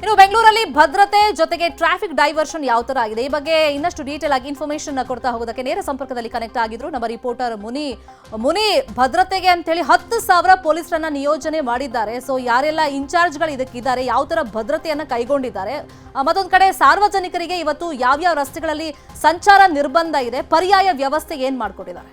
ಇನ್ನು ಬೆಂಗಳೂರಲ್ಲಿ ಭದ್ರತೆ ಜೊತೆಗೆ ಟ್ರಾಫಿಕ್ ಡೈವರ್ಷನ್ ಯಾವ ತರ ಆಗಿದೆ? ಈ ಬಗ್ಗೆ ಇನ್ನಷ್ಟು ಡೀಟೇಲ್ ಆಗಿ ಇನ್ಫಾರ್ಮೇಶನ್ ಕೊಡ್ತಾ ಹೋಗೋದಕ್ಕೆ ನೇರ ಸಂಪರ್ಕದಲ್ಲಿ ಕನೆಕ್ಟ್ ಆಗಿದ್ರು ನಮ್ಮ ರಿಪೋರ್ಟರ್ ಮುನಿ. ಮುನಿ, ಭದ್ರತೆಗೆ ಅಂತ ಹೇಳಿ ಹತ್ತು ಸಾವಿರ ಪೊಲೀಸರನ್ನ ನಿಯೋಜನೆ ಮಾಡಿದ್ದಾರೆ. ಸೊ ಯಾರೆಲ್ಲ ಇನ್ಚಾರ್ಜ್ಗಳು ಇದಕ್ಕಿದ್ದಾರೆ, ಯಾವ ತರ ಭದ್ರತೆಯನ್ನ ಕೈಗೊಂಡಿದ್ದಾರೆ? ಮತ್ತೊಂದು ಕಡೆ ಸಾರ್ವಜನಿಕರಿಗೆ ಇವತ್ತು ಯಾವ್ಯಾವ ರಸ್ತೆಗಳಲ್ಲಿ ಸಂಚಾರ ನಿರ್ಬಂಧ ಇದೆ, ಪರ್ಯಾಯ ವ್ಯವಸ್ಥೆ ಏನ್ ಮಾಡ್ಕೊಟ್ಟಿದ್ದಾರೆ?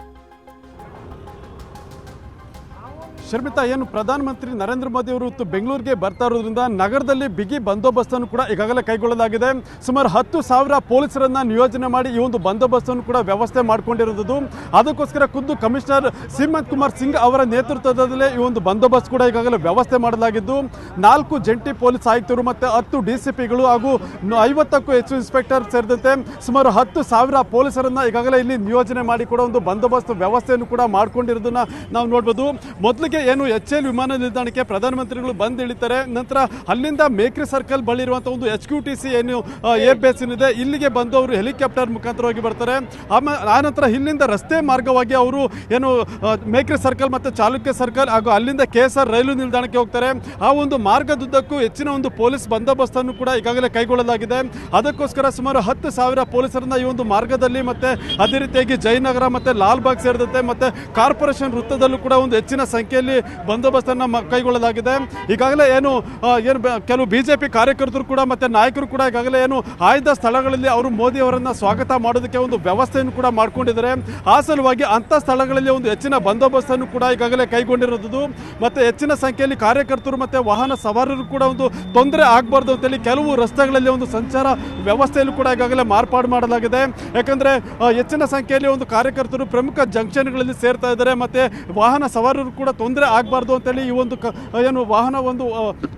ಶರ್ಮಿತಾ, ಏನು ಪ್ರಧಾನಮಂತ್ರಿ ನರೇಂದ್ರ ಮೋದಿ ಅವರು ಬೆಂಗಳೂರಿಗೆ ಬರ್ತಾ ಇರೋದ್ರಿಂದ ನಗರದಲ್ಲಿ ಬಿಗಿ ಬಂದೋಬಸ್ತನ್ನು ಕೂಡ ಈಗಾಗಲೇ ಕೈಗೊಳ್ಳಲಾಗಿದೆ. ಸುಮಾರು ಹತ್ತು ಸಾವಿರ ಪೊಲೀಸರನ್ನ ನಿಯೋಜನೆ ಮಾಡಿ ಈ ಒಂದು ಬಂದೋಬಸ್ತನ್ನು ಕೂಡ ವ್ಯವಸ್ಥೆ ಮಾಡಿಕೊಂಡಿರೋದು. ಅದಕ್ಕೋಸ್ಕರ ಖುದ್ದು ಕಮಿಷನರ್ ಸಿಮಂತ್ ಕುಮಾರ್ ಸಿಂಗ್ ಅವರ ನೇತೃತ್ವದಲ್ಲೇ ಈ ಒಂದು ಬಂದೋಬಸ್ತ್ ಕೂಡ ಈಗಾಗಲೇ ವ್ಯವಸ್ಥೆ ಮಾಡಲಾಗಿದ್ದು, ನಾಲ್ಕು ಜಂಟಿ ಪೊಲೀಸ್ ಆಯುಕ್ತರು ಮತ್ತು ಹತ್ತು ಡಿ ಸಿ ಪಿಗಳು ಹಾಗೂ ಐವತ್ತಕ್ಕೂ ಹೆಚ್ಚು ಇನ್ಸ್ಪೆಕ್ಟರ್ ಸೇರಿದಂತೆ ಸುಮಾರು ಹತ್ತು ಸಾವಿರ ಪೊಲೀಸರನ್ನ ಈಗಾಗಲೇ ಇಲ್ಲಿ ನಿಯೋಜನೆ ಮಾಡಿ ಕೂಡ ಒಂದು ಬಂದೋಬಸ್ತ್ ವ್ಯವಸ್ಥೆಯನ್ನು ಕೂಡ ಮಾಡ್ಕೊಂಡಿರೋದನ್ನ ನಾವು ನೋಡ್ಬೋದು. ಮೊದಲಿಗೆ ಏನು ಎಚ್ ಎಲ್ ವಿಮಾನ ನಿಲ್ದಾಣಕ್ಕೆ ಪ್ರಧಾನಮಂತ್ರಿಗಳು ಬಂದು ಇಳಿತಾರೆ. ನಂತರ ಅಲ್ಲಿಂದ ಮೇಕ್ರಿ ಸರ್ಕಲ್ ಬಳಿ ಇರುವಂತಹ ಒಂದು ಎಚ್ ಕ್ಯೂ ಟಿ ಸಿ ಏನು ಏರ್ ಬೇಸ್ ಏನಿದೆ ಇಲ್ಲಿಗೆ ಬಂದು ಅವರು ಹೆಲಿಕಾಪ್ಟರ್ ಮುಖಾಂತರವಾಗಿ ಬರ್ತಾರೆ. ಆಮೇಲೆ ಆನಂತರ ಇಲ್ಲಿಂದ ರಸ್ತೆ ಮಾರ್ಗವಾಗಿ ಅವರು ಏನು ಆ, ಮೇಕ್ರಿ ಸರ್ಕಲ್ ಮತ್ತು ಚಾಲುಕ್ಯ ಸರ್ಕಲ್ ಹಾಗೂ ಅಲ್ಲಿಂದ ಕೆ ಎಸ್ ಆರ್ ರೈಲು ನಿಲ್ದಾಣಕ್ಕೆ ಹೋಗ್ತಾರೆ. ಆ ಒಂದು ಮಾರ್ಗದುದ್ದಕ್ಕೂ ಹೆಚ್ಚಿನ ಒಂದು ಪೊಲೀಸ್ ಬಂದೋಬಸ್ತನ್ನು ಕೂಡ ಈಗಾಗಲೇ ಕೈಗೊಳ್ಳಲಾಗಿದೆ. ಅದಕ್ಕೋಸ್ಕರ ಸುಮಾರು ಹತ್ತು ಸಾವಿರ ಪೊಲೀಸರನ್ನ ಈ ಒಂದು ಮಾರ್ಗದಲ್ಲಿ ಮತ್ತೆ ಅದೇ ರೀತಿಯಾಗಿ ಜಯನಗರ ಮತ್ತೆ ಲಾಲ್ಬಾಗ್ ಸೇರಿದಂತೆ ಮತ್ತೆ ಕಾರ್ಪೊರೇಷನ್ ವೃತ್ತದಲ್ಲೂ ಕೂಡ ಒಂದು ಹೆಚ್ಚಿನ ಸಂಖ್ಯೆಯಲ್ಲಿ ಬಂದೋಬಸ್ತನ್ನು ಮ- ಕೈಗೊಳ್ಳಲಾಗಿದೆ. ಈಗಾಗಲೇ ಏನು ಏನು ಕೆಲವು ಬಿಜೆಪಿ ಕಾರ್ಯಕರ್ತರು ಕೂಡ ಮತ್ತೆ ನಾಯಕರು ಕೂಡ ಈಗಾಗಲೇ ಏನು ಆಯ್ದ ಸ್ಥಳಗಳಲ್ಲಿ ಅವರು ಮೋದಿ ಅವರನ್ನ ಸ್ವಾಗತ ಮಾಡೋದಕ್ಕೆ ಒಂದು ವ್ಯವಸ್ಥೆಯನ್ನು ಕೂಡ ಮಾಡ್ಕೊಂಡಿದ್ದಾರೆ. ಆ ಸಲುವಾಗಿ ಅಂತ ಸ್ಥಳಗಳಲ್ಲಿ ಒಂದು ಹೆಚ್ಚಿನ ಬಂದೋಬಸ್ತನ್ನು ಕೂಡ ಈಗಾಗಲೇ ಕೈಗೊಂಡಿರೋದು ಮತ್ತೆ ಹೆಚ್ಚಿನ ಸಂಖ್ಯೆಯಲ್ಲಿ ಕಾರ್ಯಕರ್ತರು ಮತ್ತೆ ವಾಹನ ಸವಾರರು ಕೂಡ ಒಂದು ತೊಂದರೆ ಆಗಬಾರ್ದು ಅಂತೇಳಿ ಕೆಲವು ರಸ್ತೆಗಳಲ್ಲಿ ಒಂದು ಸಂಚಾರ ವ್ಯವಸ್ಥೆಯಲ್ಲೂ ಕೂಡ ಈಗಾಗಲೇ ಮಾರ್ಪಾಡು ಮಾಡಲಾಗಿದೆ. ಯಾಕಂದ್ರೆ ಹೆಚ್ಚಿನ ಸಂಖ್ಯೆಯಲ್ಲಿ ಒಂದು ಕಾರ್ಯಕರ್ತರು ಪ್ರಮುಖ ಜಂಕ್ಷನ್ಗಳಲ್ಲಿ ಸೇರ್ತಾ ಇದ್ದಾರೆ. ಮತ್ತೆ ವಾಹನ ಸವಾರರು ಕೂಡ ತೊಂದರೆ ಆಗಬಾರ್ದು ಅಂತೇಳಿ ಈ ಒಂದು ಏನು ವಾಹನ ಒಂದು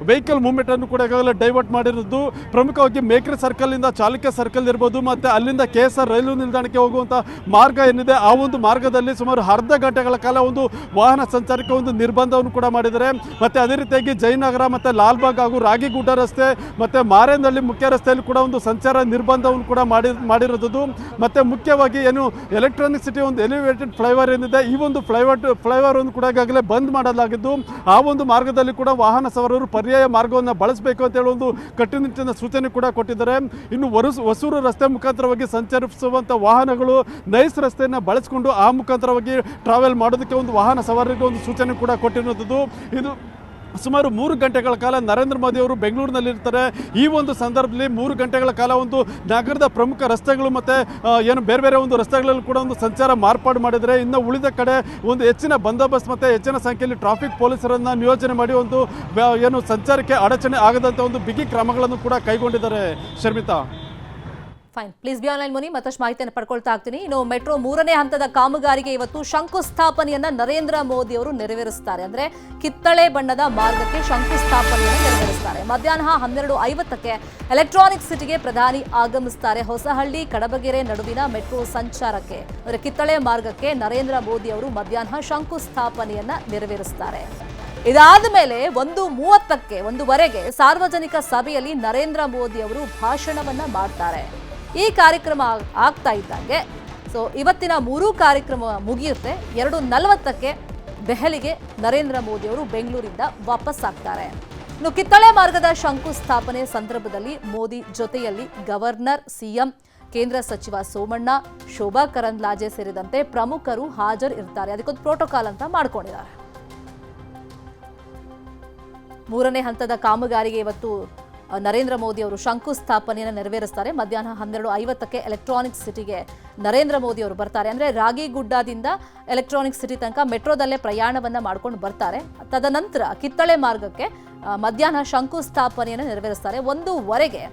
ವೆಹಿಕಲ್ ಮೂವ್ಮೆಂಟ್ ಅನ್ನು ಕೂಡ ಈಗಾಗಲೇ ಡೈವರ್ಟ್ ಮಾಡಿರೋದು. ಪ್ರಮುಖವಾಗಿ ಮೇಕ್ರಿ ಸರ್ಕಲ್ ಇಂದ ಚಾಲುಕ್ಯ ಸರ್ಕಲ್ ಇರ್ಬೋದು, ಮತ್ತೆ ಅಲ್ಲಿಂದ ಕೆ ಎಸ್ ಆರ್ ರೈಲು ನಿಲ್ದಾಣಕ್ಕೆ ಹೋಗುವಂತ ಮಾರ್ಗ ಏನಿದೆ, ಆ ಒಂದು ಮಾರ್ಗದಲ್ಲಿ ಸುಮಾರು ಅರ್ಧ ಗಂಟೆಗಳ ಕಾಲ ಒಂದು ವಾಹನ ಸಂಚಾರಕ್ಕೆ ಒಂದು ನಿರ್ಬಂಧವನ್ನು ಕೂಡ ಮಾಡಿದ್ದಾರೆ. ಮತ್ತೆ ಅದೇ ರೀತಿಯಾಗಿ ಜಯನಗರ, ಮತ್ತೆ ಲಾಲ್ಬಾಗ್ ಹಾಗೂ ರಾಗಿಗುಡ್ಡ ರಸ್ತೆ, ಮತ್ತೆ ಮಾರೇನಹಳ್ಳಿ ಮುಖ್ಯ ರಸ್ತೆಯಲ್ಲಿ ಕೂಡ ಒಂದು ಸಂಚಾರ ನಿರ್ಬಂಧವನ್ನು ಕೂಡ ಮಾಡಿ, ಮಾಡಿರೋದು. ಮತ್ತೆ ಮುಖ್ಯವಾಗಿ ಏನು ಎಲೆಕ್ಟ್ರಾನಿಕ್ ಸಿಟಿ ಒಂದು ಎಲಿವೇಟೆಡ್ ಫ್ಲೈಓವರ್ ಏನಿದೆ, ಈ ಒಂದು ಫ್ಲೈಓವರ್ ಫ್ಲೈಓವರ್ ಒಂದು ಕೂಡ ಈಗಾಗಲೇ ಬಂದ್ ಮಾಡಲಾಗಿದ್ದು, ಆ ಒಂದು ಮಾರ್ಗದಲ್ಲಿ ಕೂಡ ವಾಹನ ಸವಾರರು ಪರ್ಯಾಯ ಮಾರ್ಗವನ್ನು ಬಳಸಬೇಕು ಅಂತ ಹೇಳಿ ಒಂದು ಕಟ್ಟುನಿಟ್ಟಿನ ಸೂಚನೆ ಕೂಡ ಕೊಟ್ಟಿದ್ದಾರೆ. ಇನ್ನು ಹೊರಸು ಹೊಸೂರು ರಸ್ತೆ ಮುಖಾಂತರವಾಗಿ ಸಂಚರಿಸುವಂಥ ವಾಹನಗಳು ನೈಸ್ ರಸ್ತೆಯನ್ನು ಬಳಸಿಕೊಂಡು ಆ ಮುಖಾಂತರವಾಗಿ ಟ್ರಾವೆಲ್ ಮಾಡೋದಕ್ಕೆ ಒಂದು ವಾಹನ ಸವಾರರಿಗೆ ಒಂದು ಸೂಚನೆ ಕೂಡ ಕೊಟ್ಟಿರುವಂಥದ್ದು. ಇದು ಸುಮಾರು ಮೂರು ಗಂಟೆಗಳ ಕಾಲ ನರೇಂದ್ರ ಮೋದಿ ಅವರು ಬೆಂಗಳೂರಿನಲ್ಲಿರ್ತಾರೆ. ಈ ಒಂದು ಸಂದರ್ಭದಲ್ಲಿ ಮೂರು ಗಂಟೆಗಳ ಕಾಲ ಒಂದು ನಗರದ ಪ್ರಮುಖ ರಸ್ತೆಗಳು ಮತ್ತು ಏನು ಬೇರೆ ಬೇರೆ ಒಂದು ರಸ್ತೆಗಳಲ್ಲಿ ಕೂಡ ಒಂದು ಸಂಚಾರ ಮಾರ್ಪಾಡು ಮಾಡಿದರೆ, ಇನ್ನು ಉಳಿದ ಕಡೆ ಒಂದು ಹೆಚ್ಚಿನ ಬಂದೋಬಸ್ತ್ ಮತ್ತು ಹೆಚ್ಚಿನ ಸಂಖ್ಯೆಯಲ್ಲಿ ಟ್ರಾಫಿಕ್ ಪೊಲೀಸರನ್ನು ನಿಯೋಜನೆ ಮಾಡಿ ಒಂದು ಏನು ಸಂಚಾರಕ್ಕೆ ಅಡಚಣೆ ಆಗದಂಥ ಒಂದು ಬಿಗಿ ಕ್ರಮಗಳನ್ನು ಕೂಡ ಕೈಗೊಂಡಿದ್ದಾರೆ Sharmita. Fine please be online Muni ಮತ್ತಷ್ಟು ಮಾಹಿತಿಯನ್ನು ಪಡ್ಕೊಳ್ತಾ ಆಗ್ತೀನಿ. ಇನ್ನು ಮೆಟ್ರೋ ಮೂರನೇ ಹಂತದ ಕಾಮಗಾರಿಗೆ ಇವತ್ತು ಶಂಕುಸ್ಥಾಪನೆಯನ್ನ ನರೇಂದ್ರ ಮೋದಿ ಅವರು ನೆರವೇರಿಸುತ್ತಾರೆ ಅಂದ್ರೆ ಕಿತ್ತಳೆ ಬಣ್ಣದ ಮಾರ್ಗಕ್ಕೆ ಶಂಕುಸ್ಥಾಪನೆಯನ್ನು ನೆರವೇರಿಸುತ್ತಾರೆ ಮಧ್ಯಾಹ್ನ ಹನ್ನೆರಡು ಐವತ್ತಕ್ಕೆ ಎಲೆಕ್ಟ್ರಾನಿಕ್ ಸಿಟಿಗೆ ಪ್ರಧಾನಿ ಆಗಮಿಸುತ್ತಾರೆ ಹೊಸಹಳ್ಳಿ, ಕಡಬಗೆರೆ ನಡುವಿನ ಮೆಟ್ರೋ ಸಂಚಾರಕ್ಕೆ, ಅಂದ್ರೆ ಕಿತ್ತಳೆ ಮಾರ್ಗಕ್ಕೆ ನರೇಂದ್ರ ಮೋದಿ ಅವರು ಮಧ್ಯಾಹ್ನ ಶಂಕುಸ್ಥಾಪನೆಯನ್ನ ನೆರವೇರಿಸುತ್ತಾರೆ ಇದಾದ ಮೇಲೆ ಒಂದು ಮೂವತ್ತಕ್ಕೆ, ಒಂದುವರೆಗೆ ಸಾರ್ವಜನಿಕ ಸಭೆಯಲ್ಲಿ ನರೇಂದ್ರ ಮೋದಿ ಅವರು ಭಾಷಣವನ್ನ ಮಾಡ್ತಾರೆ. ಈ ಕಾರ್ಯಕ್ರಮ ಆಗ್- ಆಗ್ತಾ ಇದ್ದಂಗೆ ಸೊ ಇವತ್ತಿನ ಮೂರೂ ಕಾರ್ಯಕ್ರಮ ಮುಗಿಯುತ್ತೆ. ಎರಡು ನಲವತ್ತಕ್ಕೆ ದೆಹಲಿಗೆ ನರೇಂದ್ರ ಮೋದಿ ಅವರು ಬೆಂಗಳೂರಿಂದ ವಾಪಸ್ ಆಗ್ತಾರೆ. ಇನ್ನು ಕಿತ್ತಳೆ ಮಾರ್ಗದ ಶಂಕುಸ್ಥಾಪನೆ ಸಂದರ್ಭದಲ್ಲಿ ಮೋದಿ ಜೊತೆಯಲ್ಲಿ ಗವರ್ನರ್, ಸಿಎಂ, ಕೇಂದ್ರ ಸಚಿವ ಸೋಮಣ್ಣ, ಶೋಭಾ ಕರಂದ್ಲಾಜೆ ಸೇರಿದಂತೆ ಪ್ರಮುಖರು ಹಾಜರು ಇರ್ತಾರೆ ಅದಕ್ಕೊಂದು ಪ್ರೋಟೋಕಾಲ್ ಅಂತ ಮಾಡ್ಕೊಂಡಿದ್ದಾರೆ. ಮೂರನೇ ಹಂತದ ಕಾಮಗಾರಿಗೆ ಇವತ್ತು ನರೇಂದ್ರ ಮೋದಿ ಅವರು ಶಂಕುಸ್ಥಾಪನೆಯನ್ನು ನೆರವೇರಿಸ್ತಾರೆ. ಮಧ್ಯಾಹ್ನ ಹನ್ನೆರಡು ಐವತ್ತಕ್ಕೆ ಎಲೆಕ್ಟ್ರಾನಿಕ್ ಸಿಟಿಗೆ ನರೇಂದ್ರ ಮೋದಿ ಅವರು ಬರ್ತಾರೆ. ಅಂದರೆ ರಾಗಿಗುಡ್ಡದಿಂದ ಎಲೆಕ್ಟ್ರಾನಿಕ್ ಸಿಟಿ ತನಕ ಮೆಟ್ರೋದಲ್ಲೇ ಪ್ರಯಾಣವನ್ನು ಮಾಡ್ಕೊಂಡು ಬರ್ತಾರೆ. ತದನಂತರ ಕಿತ್ತಳೆ ಮಾರ್ಗಕ್ಕೆ ಮಧ್ಯಾಹ್ನ ಶಂಕುಸ್ಥಾಪನೆಯನ್ನು ನೆರವೇರಿಸ್ತಾರೆ. ಒಂದೂವರೆಗೆ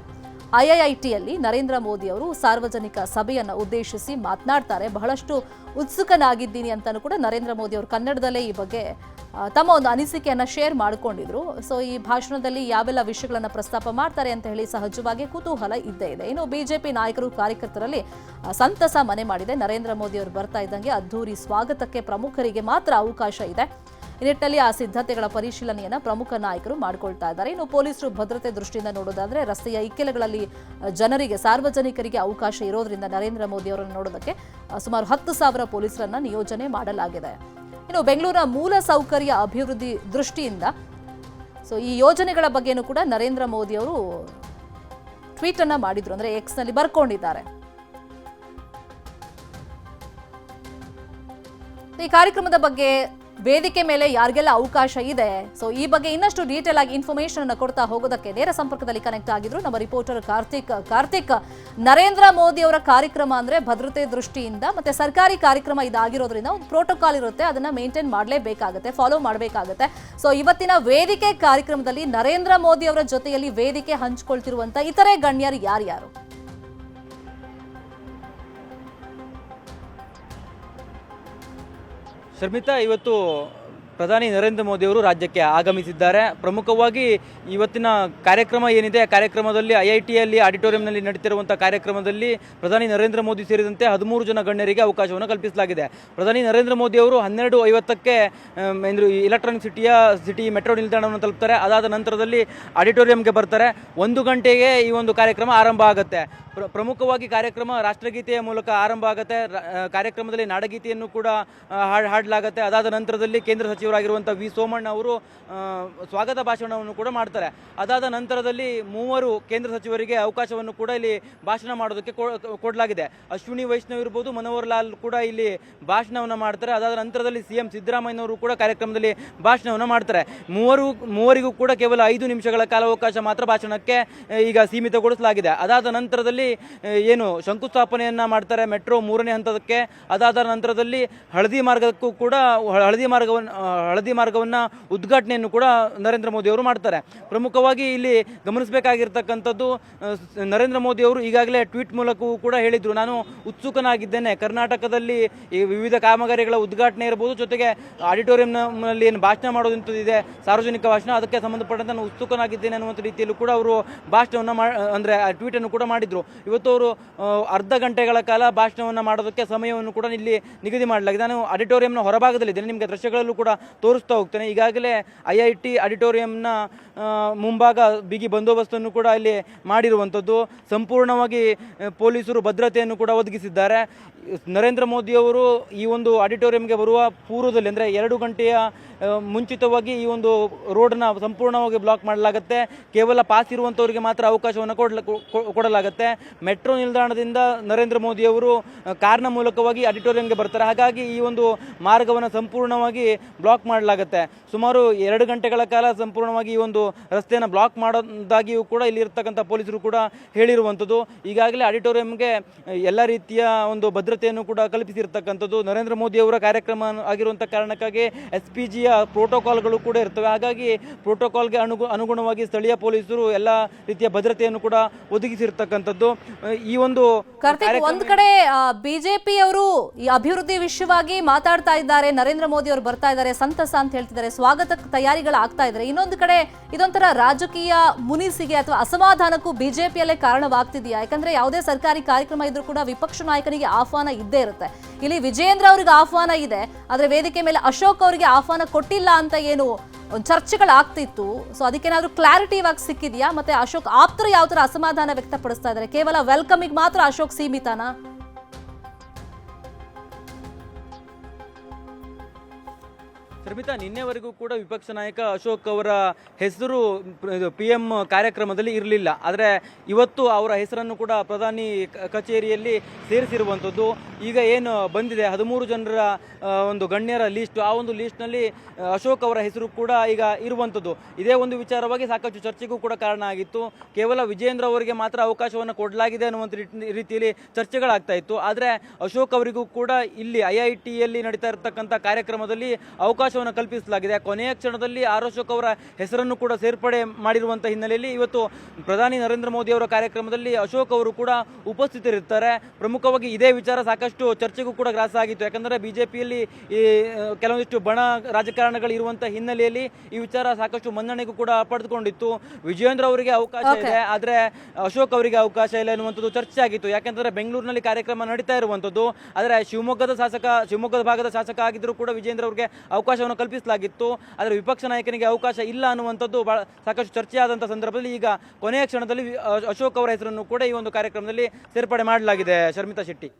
ಐಐಐಟಿಯಲ್ಲಿ ನರೇಂದ್ರ ಮೋದಿ ಅವರು ಸಾರ್ವಜನಿಕ ಸಭೆಯನ್ನು ಉದ್ದೇಶಿಸಿ ಮಾತನಾಡ್ತಾರೆ. ಬಹಳಷ್ಟು ಉತ್ಸುಕನಾಗಿದ್ದೀನಿ ಅಂತಲೂ ಕೂಡ ನರೇಂದ್ರ ಮೋದಿ ಅವರು ಕನ್ನಡದಲ್ಲೇ ಈ ಬಗ್ಗೆ ತಮ್ಮ ಒಂದು ಅನಿಸಿಕೆಯನ್ನು ಶೇರ್ ಮಾಡಿಕೊಂಡಿದ್ರು. ಸೊ ಈ ಭಾಷಣದಲ್ಲಿ ಯಾವೆಲ್ಲ ವಿಷಯಗಳನ್ನು ಪ್ರಸ್ತಾಪ ಮಾಡ್ತಾರೆ ಅಂತ ಹೇಳಿ ಸಹಜವಾಗಿ ಕುತೂಹಲ ಇದ್ದೇ ಇದೆ. ಇನ್ನು ಬಿಜೆಪಿ ನಾಯಕರು ಕಾರ್ಯಕರ್ತರಲ್ಲಿ ಸಂತಸ ಮನೆ ಮಾಡಿದೆ. ನರೇಂದ್ರ ಮೋದಿ ಅವರು ಬರ್ತಾ ಇದ್ದಂಗೆ ಅದ್ಧೂರಿ ಸ್ವಾಗತಕ್ಕೆ ಪ್ರಮುಖರಿಗೆ ಮಾತ್ರ ಅವಕಾಶ ಇದೆ. ಈ ನಿಟ್ಟಿನಲ್ಲಿ ಆ ಸಿದ್ಧತೆಗಳ ಪರಿಶೀಲನೆಯನ್ನು ಪ್ರಮುಖ ನಾಯಕರು ಮಾಡಿಕೊಳ್ತಾ ಇದ್ದಾರೆ. ಇನ್ನು ಪೊಲೀಸರು ಭದ್ರತೆ ದೃಷ್ಟಿಯಿಂದ ನೋಡೋದಾದ್ರೆ ರಸ್ತೆಯ ಇಕ್ಕೆಲಗಳಲ್ಲಿ ಜನರಿಗೆ, ಸಾರ್ವಜನಿಕರಿಗೆ ಅವಕಾಶ ಇರೋದ್ರಿಂದ ನರೇಂದ್ರ ಮೋದಿ ಅವರನ್ನು ನೋಡೋದಕ್ಕೆ ಸುಮಾರು ಹತ್ತು ಸಾವಿರ ಪೊಲೀಸರನ್ನ ನಿಯೋಜನೆ ಮಾಡಲಾಗಿದೆ. ಇನ್ನು ಬೆಂಗಳೂರಿನ ಮೂಲ ಸೌಕರ್ಯ ಅಭಿವೃದ್ಧಿ ದೃಷ್ಟಿಯಿಂದ, ಸೊ ಈ ಯೋಜನೆಗಳ ಬಗ್ಗೆನೂ ಕೂಡ ನರೇಂದ್ರ ಮೋದಿ ಅವರು ಟ್ವೀಟ್ ಅನ್ನ ಮಾಡಿದ್ರು. ಅಂದ್ರೆ ಎಕ್ಸ್ನಲ್ಲಿ ಬರ್ಕೊಂಡಿದ್ದಾರೆ. ಈ ಕಾರ್ಯಕ್ರಮದ ಬಗ್ಗೆ ವೇದಿಕೆ ಮೇಲೆ ಯಾರಿಗೆಲ್ಲ ಅವಕಾಶ ಇದೆ? ಸೊ ಈ ಬಗ್ಗೆ ಇನ್ನಷ್ಟು ಡೀಟೇಲ್ ಆಗಿ ಇನ್ಫಾರ್ಮೇಶನ್ ಅನ್ನು ಕೊಡ್ತಾ ಹೋಗೋದಕ್ಕೆ ನೇರ ಸಂಪರ್ಕದಲ್ಲಿ ಕನೆಕ್ಟ್ ಆಗಿದ್ರು ನಮ್ಮ ರಿಪೋರ್ಟರ್ ಕಾರ್ತಿಕ್ ಕಾರ್ತಿಕ್, ನರೇಂದ್ರ ಮೋದಿ ಅವರ ಕಾರ್ಯಕ್ರಮ ಅಂದ್ರೆ ಭದ್ರತೆ ದೃಷ್ಟಿಯಿಂದ ಮತ್ತೆ ಸರ್ಕಾರಿ ಕಾರ್ಯಕ್ರಮ ಇದಾಗಿರೋದ್ರಿಂದ ಒಂದು ಪ್ರೋಟೋಕಾಲ್ ಇರುತ್ತೆ, ಅದನ್ನ ಮೇಂಟೈನ್ ಮಾಡಲೇಬೇಕಾಗುತ್ತೆ ಫಾಲೋ ಮಾಡಬೇಕಾಗುತ್ತೆ. ಸೊ ಇವತ್ತಿನ ವೇದಿಕೆ ಕಾರ್ಯಕ್ರಮದಲ್ಲಿ ನರೇಂದ್ರ ಮೋದಿ ಅವರ ಜೊತೆಯಲ್ಲಿ ವೇದಿಕೆ ಹಂಚಿಕೊಳ್ತಿರುವಂತ ಇತರೆ ಗಣ್ಯರು ಯಾರ್ಯಾರು? ಶರ್ಮಿತಾ ಇವತ್ತು ಪ್ರಧಾನಿ ನರೇಂದ್ರ ಮೋದಿ ಅವರು ರಾಜ್ಯಕ್ಕೆ ಆಗಮಿಸಿದ್ದಾರೆ. ಪ್ರಮುಖವಾಗಿ ಇವತ್ತಿನ ಕಾರ್ಯಕ್ರಮ ಏನಿದೆ ಕಾರ್ಯಕ್ರಮದಲ್ಲಿ ಐ ಐ ಟಿಯಲ್ಲಿ ಆಡಿಟೋರಿಯಂನಲ್ಲಿ ನಡೀತಿರುವಂಥ ಕಾರ್ಯಕ್ರಮದಲ್ಲಿ ಪ್ರಧಾನಿ ನರೇಂದ್ರ ಮೋದಿ ಸೇರಿದಂತೆ ಹದಿಮೂರು ಜನ ಗಣ್ಯರಿಗೆ ಅವಕಾಶವನ್ನು ಕಲ್ಪಿಸಲಾಗಿದೆ. ಪ್ರಧಾನಿ ನರೇಂದ್ರ ಮೋದಿ ಅವರು ಹನ್ನೆರಡು ಐವತ್ತಕ್ಕೆ ಈ ಇಲೆಕ್ಟ್ರಾನಿಕ್ ಸಿಟಿಯ ಸಿಟಿ ಮೆಟ್ರೋ ನಿಲ್ದಾಣವನ್ನು ತಲುಪ್ತಾರೆ. ಅದಾದ ನಂತರದಲ್ಲಿ ಆಡಿಟೋರಿಯಂಗೆ ಬರ್ತಾರೆ. ಒಂದು ಗಂಟೆಗೆ ಈ ಒಂದು ಕಾರ್ಯಕ್ರಮ ಆರಂಭ ಆಗುತ್ತೆ. ಪ್ರ- ಪ್ರಮುಖವಾಗಿ ಕಾರ್ಯಕ್ರಮ ರಾಷ್ಟ್ರಗೀತೆಯ ಮೂಲಕ ಆರಂಭ ಆಗುತ್ತೆ. ಕಾರ್ಯಕ್ರಮದಲ್ಲಿ ನಾಡಗೀತೆಯನ್ನು ಕೂಡ ಹಾಡಲಾಗುತ್ತೆ. ಅದಾದ ನಂತರದಲ್ಲಿ ಕೇಂದ್ರ ಸಚಿವರಾಗಿರುವಂಥ ವಿ ಸೋಮಣ್ಣ ಅವರು ಸ್ವಾಗತ ಭಾಷಣವನ್ನು ಕೂಡ ಮಾಡ್ತಾರೆ. ಅದಾದ ನಂತರದಲ್ಲಿ ಮೂವರು ಕೇಂದ್ರ ಸಚಿವರಿಗೆ ಅವಕಾಶವನ್ನು ಕೂಡ ಇಲ್ಲಿ ಭಾಷಣ ಮಾಡೋದಕ್ಕೆ ಕೊಡಲಾಗಿದೆ. ಅಶ್ವಿನಿ ವೈಷ್ಣವ್ ಇರ್ಬೋದು, ಮನೋಹರ್ ಲಾಲ್ ಕೂಡ ಇಲ್ಲಿ ಭಾಷಣವನ್ನು ಮಾಡ್ತಾರೆ. ಅದಾದ ನಂತರದಲ್ಲಿ ಸಿ ಎಂ ಸಿದ್ದರಾಮಯ್ಯನವರು ಕೂಡ ಕಾರ್ಯಕ್ರಮದಲ್ಲಿ ಭಾಷಣವನ್ನು ಮಾಡ್ತಾರೆ. ಮೂವರು, ಮೂವರಿಗೂ ಕೂಡ ಕೇವಲ ಐದು ನಿಮಿಷಗಳ ಕಾಲಾವಕಾಶ ಮಾತ್ರ ಭಾಷಣಕ್ಕೆ ಈಗ ಸೀಮಿತಗೊಳಿಸಲಾಗಿದೆ. ಅದಾದ ನಂತರದಲ್ಲಿ ಏನು ಶಂಕುಸ್ಥಾಪನೆಯನ್ನು ಮಾಡ್ತಾರೆ ಮೆಟ್ರೋ ಮೂರನೇ ಹಂತದಕ್ಕೆ ಅದಾದ ನಂತರದಲ್ಲಿ ಹಳದಿ ಮಾರ್ಗಕ್ಕೂ ಕೂಡ, ಹಳದಿ ಮಾರ್ಗವನ್ನು ಹಳದಿ ಮಾರ್ಗವನ್ನು ಉದ್ಘಾಟನೆಯನ್ನು ಕೂಡ ನರೇಂದ್ರ ಮೋದಿ ಅವರು ಮಾಡ್ತಾರೆ. ಪ್ರಮುಖವಾಗಿ ಇಲ್ಲಿ ಗಮನಿಸಬೇಕಾಗಿರ್ತಕ್ಕಂಥದ್ದು ನರೇಂದ್ರ ಮೋದಿ ಅವರು ಈಗಾಗಲೇ ಟ್ವೀಟ್ ಮೂಲಕವೂ ಕೂಡ ಹೇಳಿದರು. ನಾನು ಉತ್ಸುಕನಾಗಿದ್ದೇನೆ. ಕರ್ನಾಟಕದಲ್ಲಿ ಈ ವಿವಿಧ ಕಾಮಗಾರಿಗಳ ಉದ್ಘಾಟನೆ ಇರಬಹುದು ಜೊತೆಗೆ ಆಡಿಟೋರಿಯಂನಲ್ಲಿ ಏನು ಭಾಷಣ ಮಾಡೋದಂಥದ್ದಿದೆ, ಸಾರ್ವಜನಿಕ ಭಾಷಣ, ಅದಕ್ಕೆ ಸಂಬಂಧಪಟ್ಟಂತೆ ನಾನು ಉತ್ಸುಕನಾಗಿದ್ದೇನೆ ಅನ್ನುವಂಥ ರೀತಿಯಲ್ಲೂ ಕೂಡ ಅವರು ಭಾಷಣವನ್ನು ಮಾ, ಅಂದರೆ ಟ್ವೀಟನ್ನು ಕೂಡ ಮಾಡಿದರು. ಇವತ್ತು ಅವರು ಅರ್ಧ ಗಂಟೆಗಳ ಕಾಲ ಭಾಷಣವನ್ನು ಮಾಡೋದಕ್ಕೆ ಸಮಯವನ್ನು ಕೂಡ ಇಲ್ಲಿ ನಿಗದಿ ಮಾಡಲಾಗಿದೆ. ನಾನು ಆಡಿಟೋರಿಯಂನ ಹೊರಭಾಗದಲ್ಲಿದ್ದೇನೆ. ನಿಮಗೆ ದೃಶ್ಯಗಳಲ್ಲೂ ಕೂಡ ತೋರಿಸ್ತಾ ಹೋಗ್ತಾನೆ. ಈಗಾಗಲೇ ಐ ಐ ಟಿ ಆಡಿಟೋರಿಯಂನ ಮುಂಭಾಗ ಬಿಗಿ ಬಂದೋಬಸ್ತನ್ನು ಕೂಡ ಅಲ್ಲಿ ಮಾಡಿರುವಂಥದ್ದು. ಸಂಪೂರ್ಣವಾಗಿ ಪೊಲೀಸರು ಭದ್ರತೆಯನ್ನು ಕೂಡ ಒದಗಿಸಿದ್ದಾರೆ. ನರೇಂದ್ರ ಮೋದಿಯವರು ಈ ಒಂದು ಆಡಿಟೋರಿಯಂಗೆ ಬರುವ ಪೂರ್ವದಲ್ಲಿ, ಅಂದರೆ ಎರಡು ಗಂಟೆಯ ಮುಂಚಿತವಾಗಿ ಈ ಒಂದು ರೋಡ್ನ ಸಂಪೂರ್ಣವಾಗಿ ಬ್ಲಾಕ್ ಮಾಡಲಾಗುತ್ತೆ. ಕೇವಲ ಪಾಸ್ ಇರುವಂಥವರಿಗೆ ಮಾತ್ರ ಅವಕಾಶವನ್ನು ಕೊಡ್ಲ ಕೊಡಲಾಗುತ್ತೆ. ಮೆಟ್ರೋ ನಿಲ್ದಾಣದಿಂದ ನರೇಂದ್ರ ಮೋದಿಯವರು ಕಾರ್ನ ಮೂಲಕವಾಗಿ ಆಡಿಟೋರಿಯಂಗೆ ಬರ್ತಾರೆ. ಹಾಗಾಗಿ ಈ ಒಂದು ಮಾರ್ಗವನ್ನು ಸಂಪೂರ್ಣವಾಗಿ ಬ್ಲಾಕ್ ಮಾಡಲಾಗುತ್ತೆ. ಸುಮಾರು ಎರಡು ಗಂಟೆಗಳ ಕಾಲ ಸಂಪೂರ್ಣವಾಗಿ ಈ ಒಂದು ರಸ್ತೆಯನ್ನು ಬ್ಲಾಕ್ ಮಾಡೋದಾಗಿಯೂ ಕೂಡ ಇಲ್ಲಿ ಇರ್ತಕ್ಕಂಥ ಪೊಲೀಸರು ಕೂಡ ಹೇಳಿರುವಂಥದ್ದು. ಈಗಾಗಲೇ ಆಡಿಟೋರಿಯಂಗೆ ಎಲ್ಲ ರೀತಿಯ ಒಂದು ಭದ್ರತೆಯನ್ನು ಕೂಡ ಕಲ್ಪಿಸಿರ್ತಕ್ಕಂಥದ್ದು. ನರೇಂದ್ರ ಮೋದಿ ಅವರ ಕಾರ್ಯಕ್ರಮ ಆಗಿರುವಂಥ ಕಾರಣಕ್ಕಾಗಿ ಎಸ್ ಪಿ ಜಿಯ ಪ್ರೋಟೋಕಾಲ್ಗಳು ಕೂಡ ಇರ್ತವೆ. ಹಾಗಾಗಿ ಪ್ರೋಟೋಕಾಲ್ಗೆ ಅನುಗು ಅನುಗುಣವಾಗಿ ಸ್ಥಳೀಯ ಪೊಲೀಸರು ಎಲ್ಲ ರೀತಿಯ ಭದ್ರತೆಯನ್ನು ಕೂಡ ಒದಗಿಸಿರ್ತಕ್ಕಂಥದ್ದು. ಈ ಒಂದು ಒಂದ್ ಕಡೆ ಬಿಜೆಪಿ ಅವರು ಈ ಅಭಿವೃದ್ಧಿ ವಿಷಯವಾಗಿ ಮಾತಾಡ್ತಾ ಇದ್ದಾರೆ. ನರೇಂದ್ರ ಮೋದಿ ಅವರು ಬರ್ತಾ ಇದ್ದಾರೆ. ಸಂತಸ ಅಂತ ಹೇಳ್ತಿದ್ದಾರೆ. ಸ್ವಾಗತಕ್ಕೆ ತಯಾರಿಗಳು ಆಗ್ತಾ ಇದ್ದಾರೆ. ಇನ್ನೊಂದು ಕಡೆ ಇದೊಂಥರ ರಾಜಕೀಯ ಮುನಿಸಿಗೆ ಅಥವಾ ಅಸಮಾಧಾನಕ್ಕೂ ಬಿಜೆಪಿಯಲ್ಲೇ ಕಾರಣವಾಗ್ತಿದೆಯಾ? ಯಾಕಂದ್ರೆ ಯಾವುದೇ ಸರ್ಕಾರಿ ಕಾರ್ಯಕ್ರಮ ಇದ್ರೂ ಕೂಡ ವಿಪಕ್ಷ ನಾಯಕನಿಗೆ ಆಹ್ವಾನ ಇದ್ದೇ ಇರುತ್ತೆ. ಇಲ್ಲಿ ವಿಜೇಂದ್ರ ಅವರಿಗೆ ಆಹ್ವಾನ ಇದೆ. ಆದರೆ ವೇದಿಕೆ ಮೇಲೆ ಅಶೋಕ್ ಅವರಿಗೆ ಆಹ್ವಾನ ಕೊಟ್ಟಿಲ್ಲ ಅಂತ ಏನು ಚರ್ಚೆಗಳಾಗ್ತಿತ್ತು. ಸೊ ಅದಕ್ಕೇನಾದ್ರೂ ಕ್ಲಾರಿಟಿ ಇವಾಗ ಸಿಕ್ಕಿದೆಯಾ? ಮತ್ತೆ ಅಶೋಕ್ ಆಪ್ತರು ಯಾವ ಥರ ಅಸಮಾಧಾನ ವ್ಯಕ್ತಪಡಿಸ್ತಾ ಇದ್ದಾರೆ? ಕೇವಲ ವೆಲ್ಕಮಿಗೆ ಮಾತ್ರ ಅಶೋಕ್ ಸೀಮಿತನಾ? ಶರ್ಮಿತಾ, ನಿನ್ನೆವರೆಗೂ ಕೂಡ ವಿಪಕ್ಷ ನಾಯಕ ಅಶೋಕ್ ಅವರ ಹೆಸರು ಪಿ ಎಂ ಕಾರ್ಯಕ್ರಮದಲ್ಲಿ ಇರಲಿಲ್ಲ. ಆದರೆ ಇವತ್ತು ಅವರ ಹೆಸರನ್ನು ಕೂಡ ಪ್ರಧಾನಿ ಕಚೇರಿಯಲ್ಲಿ ಸೇರಿಸಿರುವಂಥದ್ದು. ಈಗ ಏನು ಬಂದಿದೆ? ಹದಿಮೂರು ಜನರ ಒಂದು ಗಣ್ಯರ ಲೀಸ್ಟು ಆ ಒಂದು ಲೀಸ್ಟ್ನಲ್ಲಿ ಅಶೋಕ್ ಅವರ ಹೆಸರು ಕೂಡ ಈಗ ಇರುವಂಥದ್ದು. ಇದೇ ಒಂದು ವಿಚಾರವಾಗಿ ಸಾಕಷ್ಟು ಚರ್ಚೆಗೂ ಕೂಡ ಕಾರಣ ಆಗಿತ್ತು. ಕೇವಲ ವಿಜೇಂದ್ರ ಅವರಿಗೆ ಮಾತ್ರ ಅವಕಾಶವನ್ನು ಕೊಡಲಾಗಿದೆ ಅನ್ನುವಂಥ ರೀತಿ- ರೀತಿಯಲ್ಲಿ ಚರ್ಚೆಗಳಾಗ್ತಾ ಇತ್ತು. ಆದರೆ ಅಶೋಕ್ ಅವರಿಗೂ ಕೂಡ ಇಲ್ಲಿ ಐ ಐ ಟಿಯಲ್ಲಿ ನಡೀತಾ ಇರತಕ್ಕಂಥ ಕಾರ್ಯಕ್ರಮದಲ್ಲಿ ಅವಕಾಶವನ್ನು ಕಲ್ಪಿಸಲಾಗಿದೆ. ಕೊನೆಯ ಕ್ಷಣದಲ್ಲಿ ಆರ್ ಅಶೋಕ್ ಅವರ ಹೆಸರನ್ನು ಕೂಡ ಸೇರ್ಪಡೆ ಮಾಡಿರುವಂತಹ ಹಿನ್ನೆಲೆಯಲ್ಲಿ ಇವತ್ತು ಪ್ರಧಾನಿ ನರೇಂದ್ರ ಮೋದಿ ಅವರ ಕಾರ್ಯಕ್ರಮದಲ್ಲಿ ಅಶೋಕ್ ಅವರು ಕೂಡ ಉಪಸ್ಥಿತರಿರ್ತಾರೆ. ಪ್ರಮುಖವಾಗಿ ಇದೇ ವಿಚಾರ ಸಾಕಷ್ಟು ಚರ್ಚೆಗೂ ಕೂಡ ಗ್ರಾಸ ಆಗಿತ್ತು. ಯಾಕಂದರೆ ಬಿಜೆಪಿಯಲ್ಲಿ ಈ ಕೆಲವೊಂದಿಷ್ಟು ಬಣ ರಾಜಕಾರಣಗಳು ಇರುವಂಥ ಹಿನ್ನೆಲೆಯಲ್ಲಿ ಈ ವಿಚಾರ ಸಾಕಷ್ಟು ಮನ್ನಣೆಗೂ ಕೂಡ ಪಡೆದುಕೊಂಡಿತ್ತು. ವಿಜಯೇಂದ್ರ ಅವರಿಗೆ ಅವಕಾಶ. ಇದೆ ಆದರೆ ಅಶೋಕ್ ಅವರಿಗೆ ಅವಕಾಶ ಇಲ್ಲ ಎನ್ನುವಂಥದ್ದು ಚರ್ಚೆ ಆಗಿತ್ತು. ಯಾಕೆಂದರೆ ಬೆಂಗಳೂರಿನಲ್ಲಿ ಕಾರ್ಯಕ್ರಮ ನಡೀತಾ ಇರುವಂಥದ್ದು ಆದರೆ ಶಿವಮೊಗ್ಗದ ಶಾಸಕ ಶಿವಮೊಗ್ಗದ ಭಾಗದ ಶಾಸಕ ಆಗಿದ್ದರೂ ಕೂಡ ವಿಜೇಂದ್ರ ಅವರಿಗೆ ಅವಕಾಶವನ್ನು ಕಲ್ಪಿಸಲಾಗಿತ್ತು. ಆದರೆ ವಿಪಕ್ಷ ನಾಯಕನಿಗೆ ಅವಕಾಶ ಇಲ್ಲ ಅನ್ನುವಂಥದ್ದು ಬಹಳ ಸಾಕಷ್ಟು ಚರ್ಚೆ ಆದಂಥ ಸಂದರ್ಭದಲ್ಲಿ ಈಗ ಕೊನೆಯ ಕ್ಷಣದಲ್ಲಿ ಅಶೋಕ್ ಅವರ ಹೆಸರನ್ನು ಕೂಡ ಈ ಒಂದು ಕಾರ್ಯಕ್ರಮದಲ್ಲಿ ಸೇರ್ಪಡೆ ಮಾಡಲಾಗಿದೆ. ಶರ್ಮಿತಾ ಶೆಟ್ಟಿ.